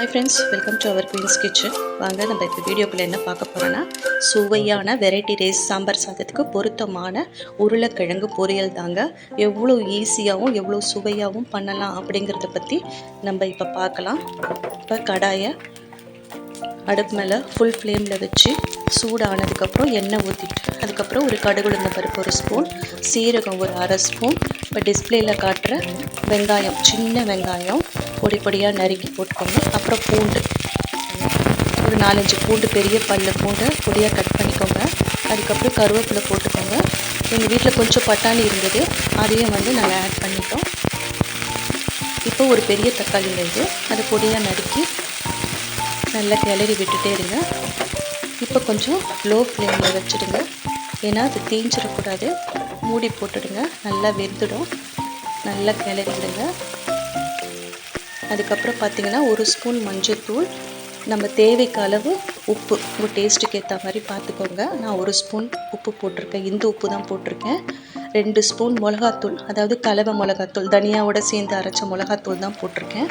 Hi friends welcome to our queens kitchen வாங்க நம்ம இப்போ வீடியோக்குள்ளே என்ன பார்க்க போகிறோன்னா சுவையான வெரைட்டி ரைஸ் சாம்பார் சாதத்துக்கு பொருத்தமான உருளைக்கிழங்கு பொரியல் தாங்க. எவ்வளோ ஈஸியாகவும் எவ்வளோ சுவையாகவும் பண்ணலாம் அப்படிங்கிறத பற்றி நம்ம இப்போ பார்க்கலாம். இப்போ கடாயை அடுப்பு மேலே ஃபுல் ஃப்ளேமில் வச்சு சூடானதுக்கப்புறம் எண்ணெய் ஊற்றிட்டு அதுக்கப்புறம் ஒரு கடுகுளுந்த பருப்பு ஒரு ஸ்பூன் சீரகம் ஒரு அரை ஸ்பூன் இப்போ டிஸ்பிளேயில் காட்டுற வெங்காயம் சின்ன வெங்காயம் பொடி பொடியாக நறுக்கி போட்டுக்கோங்க. அப்புறம் பூண்டு. ஒரு நாலஞ்சு பூண்டு பெரிய பல்லு பூண்டை பொடியாக கட் பண்ணிக்கோங்க. அதுக்கப்புறம் கருவேப்பிலை போட்டுக்கோங்க. எங்கள் வீட்டில் கொஞ்சம் பட்டாணி இருந்தது அதையும் வந்து நாங்கள் ஆட் பண்ணிட்டோம். இப்போ ஒரு பெரிய தக்காளி இது அதை பொடியாக நறுக்கி நல்லா கிளறி விட்டுட்டே இருங்க. இப்போ கொஞ்சம் லோ ஃப்ளேமில் வச்சுடுங்க. ஏன்னா அது தீஞ்சிடக்கூடாது. மூடி போட்டுடுங்க. நல்லா வெந்துடும். நல்லா கிளறிவிடுங்க அதுக்கப்புறம் பார்த்தீங்கன்னா ஒரு ஸ்பூன் மஞ்சள்தூள் நம்ம தேவைக்கு அளவு உப்பு. உங்கள் டேஸ்ட்டுக்கு ஏற்ற மாதிரி பார்த்துக்கோங்க. நான் ஒரு ஸ்பூன் உப்பு போட்டிருக்கேன். இந்த உப்பு தான் போட்டிருக்கேன். ரெண்டு ஸ்பூன் மிளகாத்தூள் அதாவது கலவை மிளகாத்தூள் தனியாவோட சேர்ந்து அரைச்ச மிளகாத்தூள் தான் போட்டிருக்கேன்.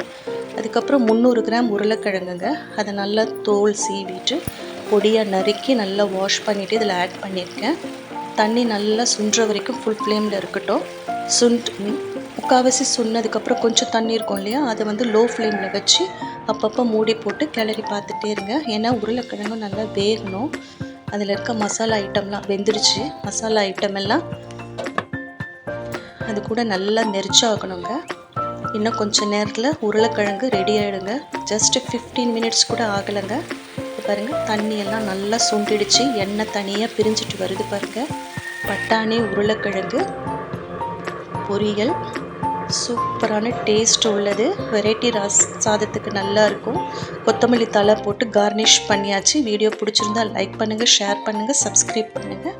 அதுக்கப்புறம் முந்நூறு கிராம் உருளைக்கிழங்குங்க. அதை நல்லா தோல் சீவிட்டு பொடியாக நறுக்கி நல்லா வாஷ் பண்ணிவிட்டு இதில் ஆட் பண்ணியிருக்கேன். தண்ணி நல்லா சுன்ற வரைக்கும் ஃபுல் ஃப்ளேமில் இருக்கட்டும். சுண்ட் முக்கால்வாசி சுண்ணதுக்கப்புறம் கொஞ்சம் தண்ணி இருக்கும் இல்லையா? அதை வந்து லோ ஃப்ளேமில் வச்சு அப்பப்போ மூடி போட்டு கிளறி பார்த்துட்டே இருங்க. ஏன்னா உருளைக்கிழங்கு நல்லா வேகணும். அதில் இருக்க மசாலா ஐட்டம்லாம் வெந்துடுச்சு. மசாலா ஐட்டம் எல்லாம் அது கூட நல்லா மெரிச்சாகணுங்க இன்னும் கொஞ்சம் நேரத்தில் உருளைக்கிழங்கு ரெடி ஆகிடுங்க ஜஸ்ட்டு ஃபிஃப்டீன் மினிட்ஸ் கூட ஆகலைங்க. பாருங்கள் தண்ணியெல்லாம் நல்லா சுண்டிடுச்சு. எண்ணெய் தனியாக பிரிஞ்சிட்டு வருது பாருங்கள் பட்டாணி உருளைக்கிழங்கு பொரியல். சூப்பரான டேஸ்ட் உள்ளது. வெரைட்டி ராஸ் சாதத்துக்கு நல்லா இருக்கும். கொத்தமல்லி தலை போட்டு கார்னிஷ் பண்ணியாச்சு. வீடியோ பிடிச்சிருந்தா லைக் பண்ணுங்கள் ஷேர் பண்ணுங்கள் சப்ஸ்கிரைப் பண்ணுங்கள்